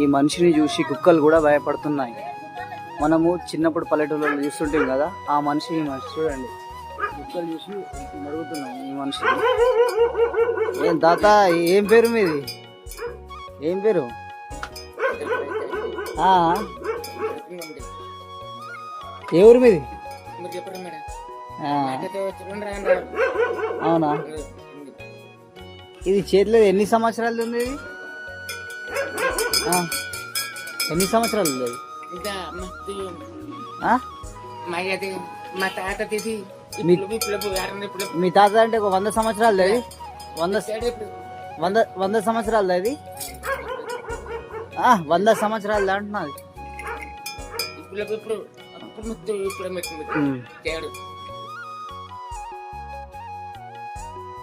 ఈ మనిషిని చూసి కుక్కలు కూడా భయపడుతున్నాయి. మనము చిన్నప్పుడు పల్లెటూళ్ళలో చూస్తుంటాం కదా ఆ మనిషి ఈ మనిషి చూడండి. కుక్కలు చూసి మరుగుతున్నాం ఈ మనిషి ఏం తాత ఏం పేరు మీది? ఏం పేరు? ఆ, ఏ ఊరు మీది? అవునా? ఇది చేతిలో ఎన్ని సంవత్సరాలు ఉంది ఇది? ఎన్ని సంవత్సరాలు ఆ? మా మా తాత మీ- అంటే ఒక వంద సంవత్సరాలు అది? వంద వంద వంద సంవత్సరాలు అది? వంద సంవత్సరాలు అంటున్నది ఇప్పుడు ఇప్పుడు ఇప్పుడు